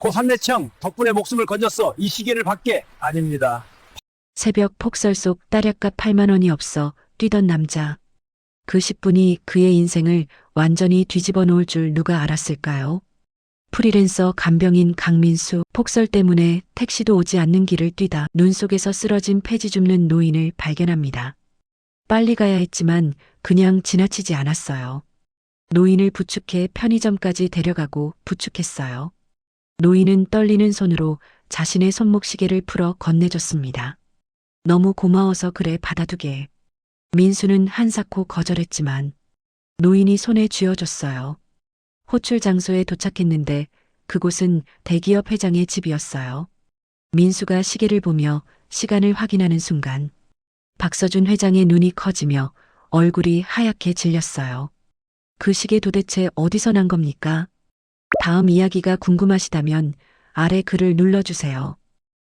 고 산내청 덕분에 목숨을 건졌어. 이 시계를 받게 아닙니다. 새벽 폭설 속 딸약값 8만 원이 없어 뛰던 남자. 그 10분이 그의 인생을 완전히 뒤집어 놓을 줄 누가 알았을까요? 프리랜서 간병인 강민수 폭설 때문에 택시도 오지 않는 길을 뛰다 눈 속에서 쓰러진 폐지 줍는 노인을 발견합니다. 빨리 가야 했지만 그냥 지나치지 않았어요. 노인을 부축해 편의점까지 데려가고 부축했어요. 노인은 떨리는 손으로 자신의 손목 시계를 풀어 건네줬습니다. 너무 고마워서 그래 받아두게. 민수는 한사코 거절했지만 노인이 손에 쥐어줬어요. 호출 장소에 도착했는데 그곳은 대기업 회장의 집이었어요. 민수가 시계를 보며 시간을 확인하는 순간 박서준 회장의 눈이 커지며 얼굴이 하얗게 질렸어요. 그 시계 도대체 어디서 난 겁니까? 다음 이야기가 궁금하시다면 아래 글을 눌러주세요.